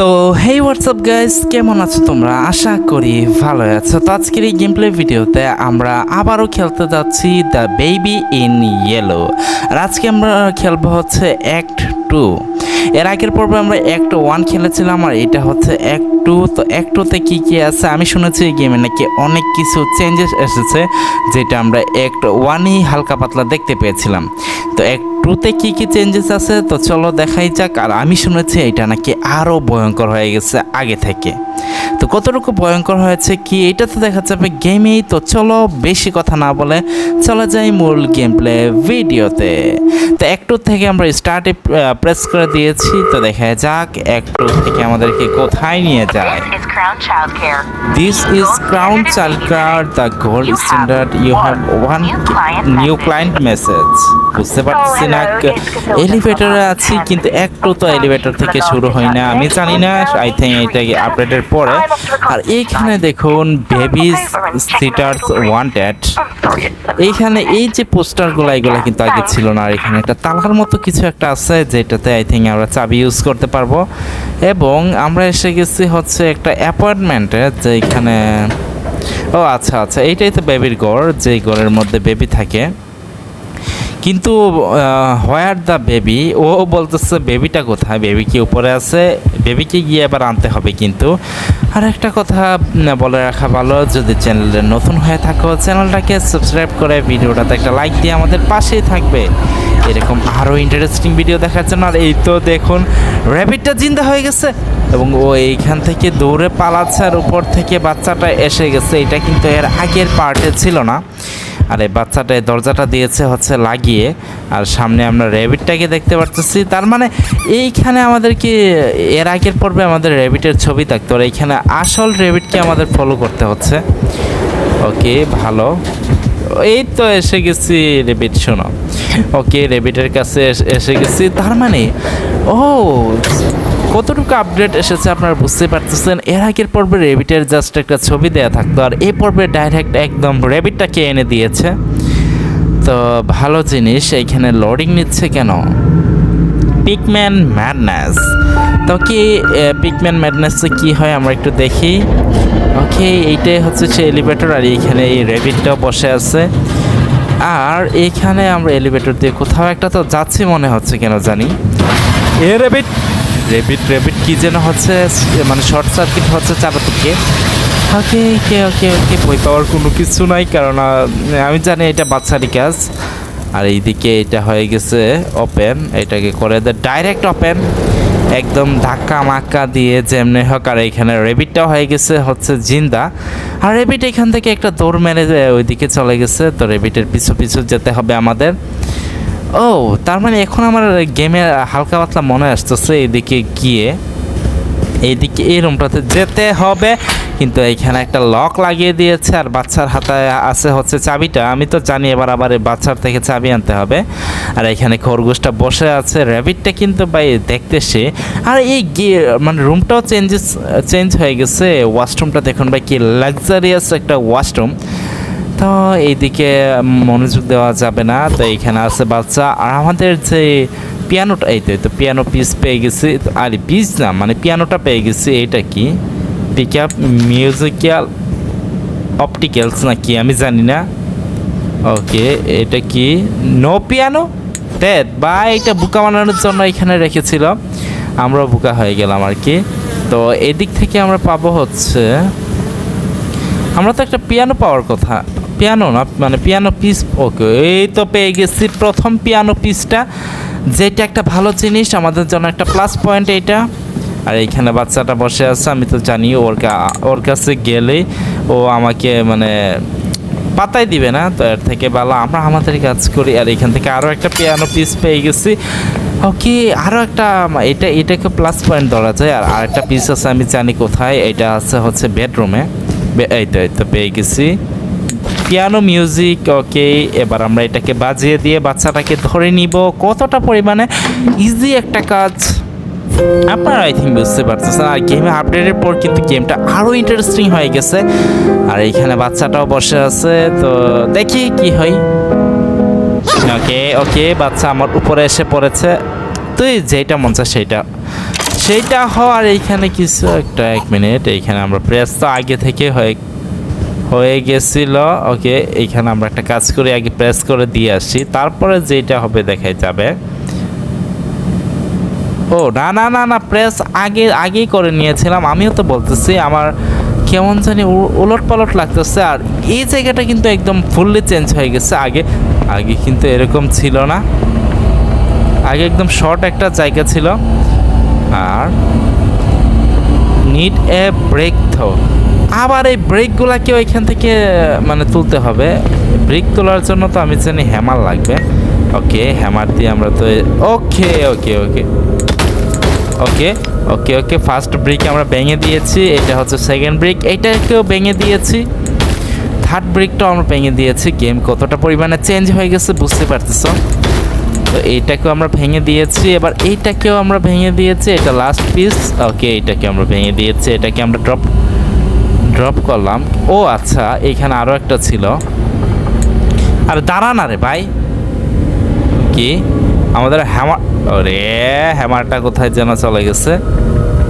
তো হেই WhatsApp guys কেমন আছো তোমরা? আশা করি ভালো আছো। তো আজকের এই গেম প্লে ভিডিওতে আমরা আবারও খেলতে যাচ্ছি দ্য বেবি ইন ইয়েলো আর আজকে আমরা খেলব হচ্ছে অ্যাক্ট টু এর আগের পর্বে আমরা অ্যাক্ট ওয়ান খেলেছিলাম আর এটা হচ্ছে অ্যাক্ট টু তো অ্যাক্ট টুতে কী কী আছে আমি শুনেছি এই গেমে নাকি অনেক কিছু চেঞ্জেস এসেছে, যেটা আমরা অ্যাক্ট ওয়ানই হালকা পাতলা দেখতে পেয়েছিলাম। তো এক টুতে কী কী চেঞ্জেস আছে, তো চলো দেখাই যাক। আর আমি শুনেছি এটা নাকি আরও ভয়ঙ্কর হয়ে গেছে আগে থেকে। তো কতটুকু ভয়ঙ্কর হয়েছে কি এটা তো দেখা যাবে গেমেই। তো চলো বেশি কথা না বলে চলে যাই মূল গেম প্লে ভিডিওতে। তো একটু থেকে আমরা স্টার্টে প্রেস করে দিয়েছি। তো দেখা যাক একটু থেকে আমাদেরকে কোথায় নিয়ে যায়। This is Crown Childcare. This is Crown Childcare the gold standard you have one new client message বুঝতে পারছি না। এলিভেটরে আছি কিন্তু একটু তো এলিভেটর থেকে শুরু হয় না। আমি জানি না আই থিঙ্ক এটা আপডেটের পরে। আর এইখানে দেখুন বেবিজ সিটার্স ওয়ান্টেড এইখানে এই যে পোস্টারগুলো এগুলো কিন্তু আগে ছিল না। আর এখানে একটা তালার মতো কিছু একটা আছে যেটাতে আই থিঙ্ক আমরা চাবি ইউজ করতে পারব। এবং আমরা এসে গেছি হচ্ছে একটা অ্যাপয়েন্টমেন্টে যেখানে ও আচ্ছা আচ্ছা এইটাই তো বেবির ঘর যেই ঘরের মধ্যে বেবি থাকে। কিন্তু হোয়ার দ্য বেবি ও বলতেছে বেবিটা কোথায়? বেবি কি উপরে আছে? বেবিকে গিয়ে এবার আনতে হবে কিন্তু। আর একটা কথা বলে রাখা ভালো, যদি চ্যানেলে নতুন হয়ে থাকো চ্যানেলটাকে সাবস্ক্রাইব করে ভিডিওটাতে একটা লাইক দিয়ে আমাদের পাশেই থাকবে। এরকম আরও ইন্টারেস্টিং ভিডিও দেখার জন্য। আর এই তো দেখুন র্যাবিটটা জিন্দা হয়ে গেছে এবং ও এইখান থেকে দৌড়ে পালাচ্ছে আর উপর থেকে বাচ্চাটা এসে গেছে। এটা কিন্তু এর আগের পার্টে ছিল না। আর এই বাচ্চাটা এই দরজাটা দিয়েছে হচ্ছে লাগিয়ে। আর সামনে আমরা র্যাবিটটাকে দেখতে পারতেছি। তার মানে এইখানে আমাদেরকে এর আগের পর্বে আমাদের র্যাবিটের ছবি থাকতো, আর এইখানে আসল র্যাবিটকে আমাদের ফলো করতে হচ্ছে। ওকে, ভালো। এই তো এসে গেছি রেবিট শোনো। ওকে রেবিটের কাছে এস- এসে গেছি। তার মানে ও কতটুকু আপডেট এসেছে আপনারা বুঝতে পারতেছেন? এর আগের পর্বে রেবিটের জাস্ট একটা ছবি দেওয়া থাকতো, আর এই পর্বে ডাইরেক্ট একদম রেবিটটাকে এনে দিয়েছে? তো ভালো জিনিস এইখানে লোডিং নিচ্ছে কেন? পিকম্যান ম্যাডনেস তো কি পিকম্যান ম্যাডনেসে কি হয় আমরা একটু দেখি। ওকে এইটাই হচ্ছে সে এলিভেটর আর এইখানে এই রেবিটটাও বসে আছে। আর এইখানে আমরা এলিভেটর দিয়ে কোথাও একটা তো যাচ্ছি মনে হচ্ছে কেন জানি। এ রেবিট রেবিট রেবিট কি যেন হচ্ছে মানে শর্ট সার্কিট হচ্ছে চারদিকে। ওকে ওকে ওকে ওকে বই পাওয়ার কোনো কিছু নাই কারণ আমি জানি এটা বাচ্চারই কাজ। আর এইদিকে এটা হয়ে গেছে ওপেন এটাকে করে দেয় ডাইরেক্ট ওপেন একদম ধাক্কা মাক্কা দিয়ে যেমনি হোক আর এখানে রেবিটটাও হয়ে গেছে হচ্ছে জিন্দা। আর রেবিট এখান থেকে একটা দৌড় মেরে ওইদিকে চলে গেছে তো রেবিটের পিছু পিছু যেতে হবে আমাদের। ও, তার মানে এখন আমার গেমে হালকা পাতলা মনে আসতেছে এদিকে গিয়ে। এইদিকে এই রুমটাতে যেতে হবে, কিন্তু এইখানে একটা লক লাগিয়ে দিয়েছে আর বাচ্চার হাতে আছে হচ্ছে চাবিটা। আমি তো জানি এবার আবার বাচ্চার থেকে চাবি আনতে হবে। আর এখানে খরগোশটা বসে আছে র্যাবিটটা কিন্তু ভাই দেখতে সে। আর এই মানে রুমটাও চেঞ্জেস চেঞ্জ হয়ে গেছে। ওয়াশরুমটা দেখুন ভাই কি লাক্সারিয়াস একটা ওয়াশরুম তো এইদিকে মনোযোগ দেওয়া যাবে না, তো এইখানে আছে বাচ্চা। আর আমাদের যে পিয়ানোটা, এই তো পিয়ানো পিস পেয়ে গেছি। আর পিস না মানে পিয়ানোটা পেয়ে গেছি এটা কি? পিক আপ মিউজিক্যাল অপটিক্যালস না কি আমি জানি না। ওকে এটা কি? নো পিয়ানো দেখ বা এটা বোকা বানানোর জন্য এখানে রেখেছিল আমরাও বোকা হয়ে গেলাম আর কি। তো এদিক থেকে আমরা পাবো হচ্ছে, আমরা তো একটা পিয়ানো পাওয়ার কথা পিয়ানো না মানে পিয়ানো পিস ওকে, এই তো পেয়ে গেছি প্রথম পিয়ানো পিসটা যেটা একটা ভালো জিনিস, আমাদের জন্য একটা প্লাস পয়েন্ট এইটা আর এইখানে বাচ্চাটা বসে আছে, আমি তো জানি ওর ওর কাছে গেলেই ও আমাকে মানে পাতাই দিবে না, তো এর থেকে ভালো আমরা আমাদের কাজ করি। আর এখান থেকে আরও একটা পিয়ানো পিস পেয়ে গেছি। ওকে আরও একটা, এটা, এটাকে প্লাস পয়েন্ট ধরা যায়। আর আরেকটা পিস আছে, আমি জানি কোথায়, এটা আছে হচ্ছে বেডরুমে এই তো এই তো পেয়ে গেছি। পিয়ানো মিউজিক ওকে এবার আমরা এটাকে বাজিয়ে দিয়ে বাচ্চাটাকে ধরে নিব। কতটা পরিমাণে ইজি একটা কাজ। আপনারা আই থিঙ্ক বুঝতে পারতেছেন। আর গেমে আপডেটের পর কিন্তু গেমটা আরও ইন্টারেস্টিং হয়ে গেছে। আর এইখানে বাচ্চাটাও বসে আছে। তো দেখি কি হয়। ওকে ওকে বাচ্চা আমার উপরে এসে পড়েছে। তুই যেটা মন চায় সেইটা। সেইটা হওয়ার এইখানে কিছু একটা, এক মিনিট এইখানে আমরা প্রেস তো আগে থেকে হয়ে। হয়ে গেছিল। ওকে এইখানে আমরা একটা কাজ করে, আগে প্রেস করে দিয়ে আসছি তারপরে যেটা হবে দেখাই যাবে। ও, না না না না, প্রেস আগে, আগেই করে নিয়েছিলাম। আমিও তো বলতেছি, আমার কেমন জানি উলট পালট লাগতেছে। আর এই জায়গাটা কিন্তু একদম ফুললি চেঞ্জ হয়ে গেছে। আগে আগে কিন্তু এরকম ছিল না। আগে একদম শর্ট একটা জায়গা ছিল। আর নিড এ ব্রেক থো আবার এই ব্রেকগুলাকে ওইখান থেকে মানে তুলতে হবে? ব্রেক তোলার জন্য তো আমি জানি হ্যামার লাগবে। ওকে, হ্যামার দিয়ে আমরা তো ওকে okay okay. Okay okay okay first break আমরা ভেঙে দিয়েছি, এটা হচ্ছে সেকেন্ড ব্রেক এইটাকেও ভেঙে দিয়েছি। থার্ড ব্রেকটাও আমরা ভেঙে দিয়েছি গেম কতটা পরিমাণে চেঞ্জ হয়ে গেছে বুঝতে পারতেছ? তো এইটাকেও আমরা ভেঙে দিয়েছি, এবার এইটাকেও আমরা ভেঙে দিয়েছি, এটা লাস্ট পিস ওকে এইটাকে আমরা ভেঙে দিয়েছি, এটাকে আমরা ড্রপ ড্রপ করলাম। ও আচ্ছা এইখানে আরও একটা ছিল। আর দাঁড়া না রে ভাই। কি? আমাদের হ্যামার ওরে হ্যামারটা কোথায় যেন চলে গেছে।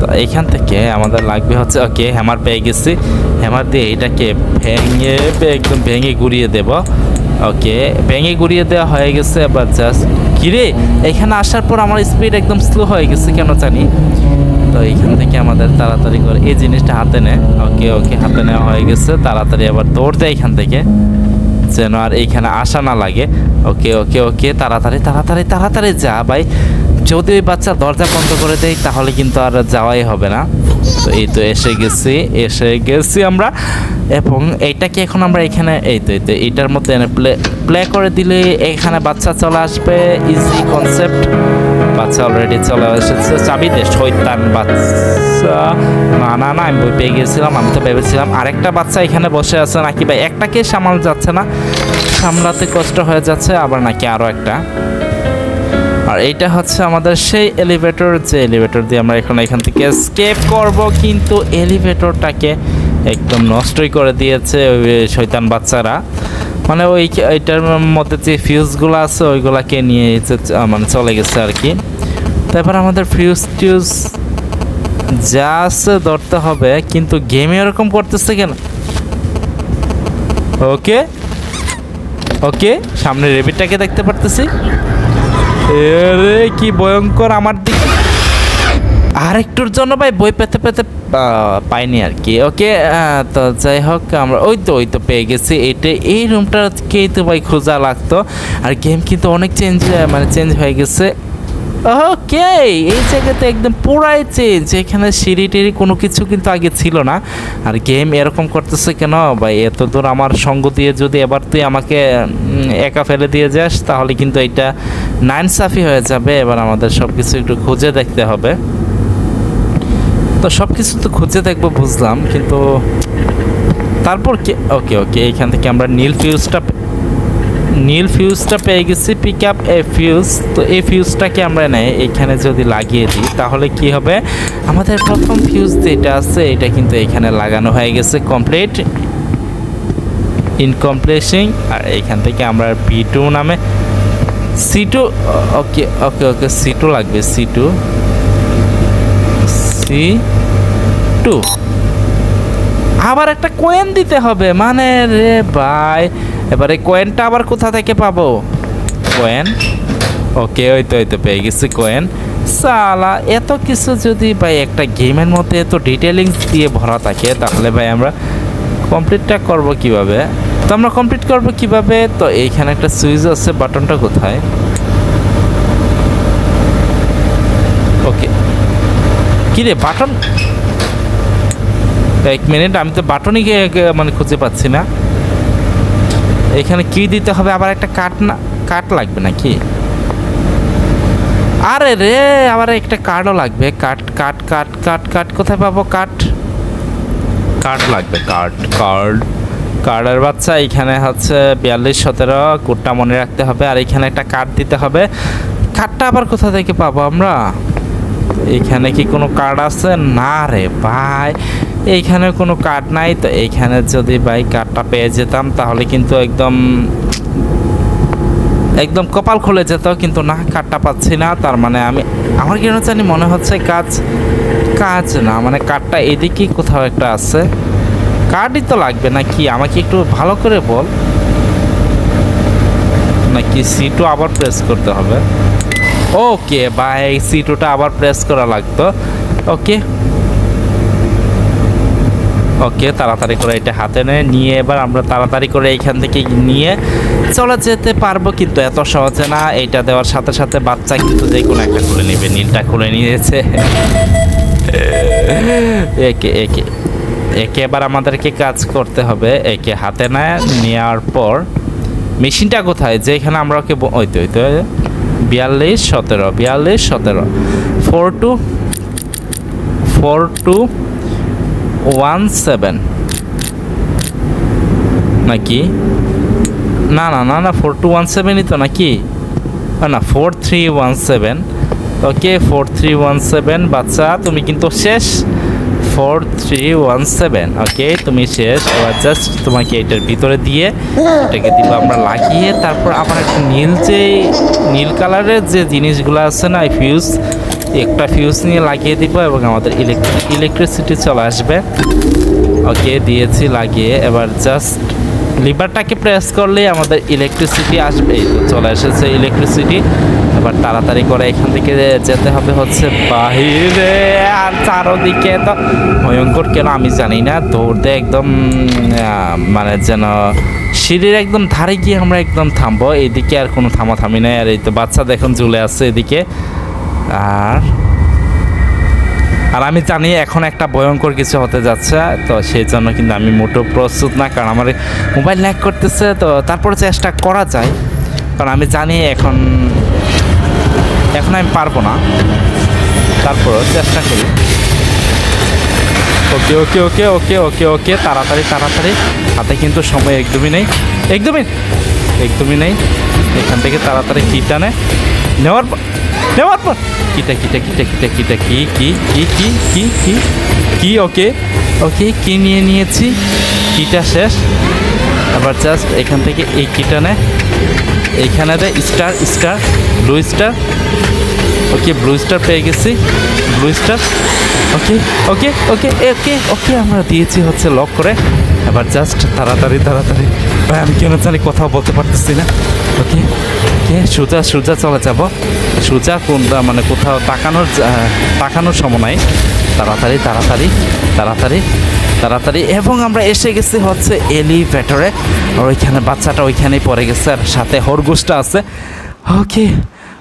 তো এইখান থেকে আমাদের লাগবে হচ্ছে, ওকে হ্যামার পেয়ে গেছি। হ্যামার দিয়ে এটাকে ভেঙে, একদম ভেঙে গুড়িয়ে দেব। ওকে, ভেঙে গুড়িয়ে দেওয়া হয়ে গেছে, এবার জাস্ট কিরে এখানে আসার পর আমার স্পিড একদম স্লো হয়ে গেছে, কেন জানি? তো এইখান থেকে আমাদের তাড়াতাড়ি করে এই জিনিসটা হাতে নেয় ওকে ওকে, হাতে নেওয়া হয়ে গেছে। তাড়াতাড়ি আবার দৌড় দেয় এখান থেকে, যেন আর এইখানে আসা না লাগে। ওকে ওকে ওকে, তাড়াতাড়ি তাড়াতাড়ি তাড়াতাড়ি যা ভাই। যদি ওই বাচ্চা দরজা বন্ধ করে দেয়, তাহলে কিন্তু আর যাওয়াই হবে না। তো এই তো এসে গেছি এসে গেছি আমরা। এবং এইটাকে এখন আমরা এখানে, এই তো এই তো, এইটার মধ্যে প্লে প্লে করে দিলে এখানে বাচ্চা চলে আসবে। ইজি কনসেপ্ট বাচ্চা অলরেডি চলে এসেছে। চাবি দে শৈতান বাচ্চা। না না না, আমি ভয় পেয়ে গেছিলাম, আমি তো ভেবেছিলাম আরেকটা বাচ্চা এখানে বসে আছে নাকি ভাই? একটাকে সামাল যাচ্ছে না? সামলাতে কষ্ট হয়ে যাচ্ছে, আবার নাকি আরও একটা। আর এইটা হচ্ছে আমাদের সেই এলিভেটর যে এলিভেটর দিয়ে আমরা এখন এখান থেকে স্কেপ করব, কিন্তু এলিভেটরটাকে একদম নষ্টই করে দিয়েছে ওই শৈতান বাচ্চারা। মানে ওই এইটার মধ্যে যে ফিউজগুলো আছে, ওইগুলাকে নিয়ে মানে চলে গেছে আর কি। তারপর আমাদের ফিউজ টিউজ যা আছে ধরতে হবে, কিন্তু গেমে এরকম করতেছে কেন? ওকে ওকে সামনে রেবিটটাকে দেখতে পারতেছি। এরে, কি ভয়ঙ্কর আমার দিকে। আর একটুর জন্য ভাই বই পেতে পেতে পাইনি আর কি ওকে তো যাই হোক, আমরা ওই তো ওই তো পেয়ে গেছি। এটা, এই রুমটাকেই তো ভাই খোঁজা লাগতো। আর গেম কিন্তু অনেক চেঞ্জ মানে চেঞ্জ হয়ে গেছে। ওকে এই জায়গাতে একদম পুরাই চেঞ্জ এখানে সিঁড়ি টিড়ি কোনো কিছু কিন্তু আগে ছিল না। আর গেম এরকম করতেছে কেন? ভাই এত দূর আমার সঙ্গ দিয়ে যদি এবার তুই আমাকে একা ফেলে দিয়ে যাস, তাহলে কিন্তু এটা নাইন সাফি হয়ে যাবে। এবার আমাদের সব কিছু একটু খুঁজে দেখতে হবে। তো সব কিছু তো খুঁজে দেখব, বুঝলাম। কিন্তু তারপর কে? ওকে ওকে এইখান থেকে আমরা নীল ফিউজটা নীল ফিউজটা পেয়ে গেছি পিক আপ এ ফিউজ তো এই ফিউজটাকে আমরা নেই, এখানে যদি লাগিয়ে দিই, তাহলে কি হবে? আমাদের প্রথম ফিউজ যেটা আছে, এটা কিন্তু এখানে লাগানো হয়ে গেছে কমপ্লিট ইনকমপ্লিশিং আর এখান থেকে আমরা বি টু নামে C two okay okay okay C two লাগবে সি টু সি টু আবার একটা কয়েন দিতে হবে। মানে রে ভাই, এবারে কয়েনটা আবার কোথা থেকে পাবো? কয়েন ওকে ওই তো ওই তো পেয়ে গেছি কয়েন সালা, এত কিছু যদি ভাই একটা গেমের মধ্যে এত ডিটেলিংস দিয়ে ভরা থাকে, তাহলে ভাই আমরা কমপ্লিটটা করব কীভাবে? তো আমরা কমপ্লিট করব কীভাবে? তো এইখানে একটা সুইচ আছে বাটনটা কোথায়? ওকে কিরে বাটন এক মিনিট, আমি তো বাটনই মানে খুঁজে পাচ্ছি না। এখানে কি দিতে হবে? আবার একটা কাট না, কাট লাগবে নাকি? আরে রে, আবার একটা কার্ডও লাগবে। কাট কাট কাট কাট কাট, কোথায় পাবো কাট? কার্ড লাগবে, কার্ড কার্ড। কার্ডের বাচ্চা, এখানে হচ্ছে বিয়াল্লিশ, সতেরো, কোডটা মনে রাখতে হবে। আর এখানে একটা কার্ড দিতে হবে। কার্ডটা আবার কোথা থেকে পাবো আমরা? এখানে কি কোনো কার্ড আছে? না রে ভাই। এইখানে কোনো কার্ড নাই, তো এইখানে যদি ভাই কার্ডটা পেয়ে যেতাম, তাহলে কিন্তু একদম একদম কপাল খুলে যেত, কিন্তু না, কার্ডটা পাচ্ছি না। তার মানে আমি, আমার কেন জানি মনে হচ্ছে কাজ কাজ না মানে কাঠটা এদিকেই কোথাও একটা আছে। কাঠই তো লাগবে না কি আমাকে একটু ভালো করে বল। নাকি সিটও আবার প্রেস করতে হবে? ওকে বাই সিটুটা আবার প্রেস করা লাগতো। ওকে ওকে, তাড়াতাড়ি করে এটা হাতে নেয়। নিয়ে এবার আমরা তাড়াতাড়ি করে এইখান থেকে নিয়ে চলে যেতে পারব, কিন্তু এত সহজে না। এটা দেওয়ার সাথে সাথে বাচ্চা কিন্তু যে কোনো একটা খুলে নেবে, নীলটা খুলে নিয়েছে। একে একে একে এবার আমাদেরকে কাজ করতে হবে। একে হাতে নেয়, নেওয়ার পর মেশিনটা কোথায়? যেখানে আমরা ওকে ওই তো ওই তো, বিয়াল্লিশ, সতেরো বিয়াল্লিশ, সতেরো four two four two one seven. নাকি? না না না না, ফোর টু ওয়ান সেভেনই তো নাকি? না, four three one seven. Okay, four three one seven, বাচ্চা, তুমি কিন্তু শেষ। Four three one seven, okay, তুমি শেষ। এবার জাস্ট তোমাকে এটার ভিতরে দিয়ে এটাকে দিব আমরা লাগিয়ে, তারপর আবার একটা নীল যে নীল কালারের যে জিনিসগুলো আছে না ফিউজ একটা ফিউজ নিয়ে লাগিয়ে দিব এবং আমাদের ইলেকট্রিসিটি চলে আসবে। ওকে দিয়েছি লাগিয়ে। এবার জাস্ট লিভারটাকে প্রেস করলেই আমাদের ইলেকট্রিসিটি আসবে। তো চলে এসেছে ইলেকট্রিসিটি এবার তাড়াতাড়ি করে এখান থেকে যেতে হবে হচ্ছে বাহিরে। আর চারোদিকে তো ভয়ঙ্কর কেন আমি জানি না। দৌড়তে একদম মানে যেন সিঁড়ির একদম ধারে গিয়ে আমরা একদম থামবো। এদিকে আর কোনো থামাথামি নেই। আর এই তো বাচ্চা দেখুন ঝুলে আছে এদিকে। আর আর আমি জানি এখন একটা ভয়ঙ্কর কিছু হতে যাচ্ছে, তো সেই জন্য কিন্তু আমি মোটেও প্রস্তুত না, কারণ আমার মোবাইল ল্যাক করতেছে, তো তারপরে চেষ্টা করা যায়। কারণ আমি জানি এখন এখন আমি পারব না। তারপরও চেষ্টা করি। ওকে ওকে ওকে ওকে ওকে ওকে, তাড়াতাড়ি তাড়াতাড়ি। হাতে কিন্তু সময় একদমই নেই। একদমই একদমই নেই। এখান থেকে তাড়াতাড়ি কি টানে? নেওয়ার পর নেওয়ার পর কিটা কিটা কিটা কিটা কিটা কি কি কি কি কি কি কি ওকে ওকে কি নিয়ে নিয়েছি। কিটা শেষ। আবার জাস্ট এখান থেকে এই কিটা নে। এইখানে দে star star blue star okay blue star পেয়ে গেছি। ব্লু স্টার ওকে ওকে ওকে ওকে ওকে আমরা দিয়েছি হচ্ছে লক করে। এবার জাস্ট তাড়াতাড়ি তাড়াতাড়ি। ভাই, আমি কেন জানি কোথাও বলতে পারতেছি না। ওকে? ওকে সোজা সোজা, চলে যাব। সোজা কোনটা? মানে কোথাও তাকানোর তাকানোর সময় নাই। তাড়াতাড়ি তাড়াতাড়ি তাড়াতাড়ি তাড়াতাড়ি। এবং আমরা এসে গেছি হচ্ছে এলিভেটরে। আর ওইখানে বাচ্চাটা ওইখানেই পড়ে গেছে আর সাথে হরগোশটা আছে। ওকে?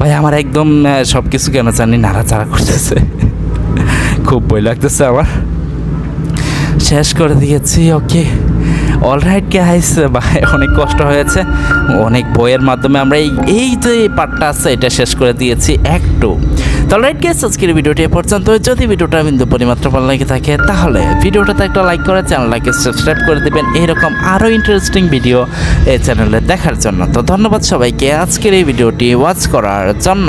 ভাই, আমার একদম সব কিছু কেন জানি নাড়াচাড়া করতেছে। খুব ভয় লাগতেছে আমার। শেষ করে দিয়েছি, ওকে। অলরাইট গাইস ভাই, অনেক কষ্ট হয়েছে। অনেক বইয়ের মাধ্যমে আমরা এই এই যে পার্টটা আছে, এটা শেষ করে দিয়েছি একটু তো অলরাইট গাইস আজকের ভিডিওটি পর্যন্ত। যদি ভিডিওটা বিন্দু পরিমাত্র ভালো লাগে থাকে, তাহলে ভিডিওটাতে একটা লাইক করে, চ্যানেলটাকে সাবস্ক্রাইব করে দেবেন। এরকম আরও ইন্টারেস্টিং ভিডিও এই চ্যানেলে দেখার জন্য। তো ধন্যবাদ সবাইকে। আজকের এই ভিডিওটি ওয়াচ করার জন্য।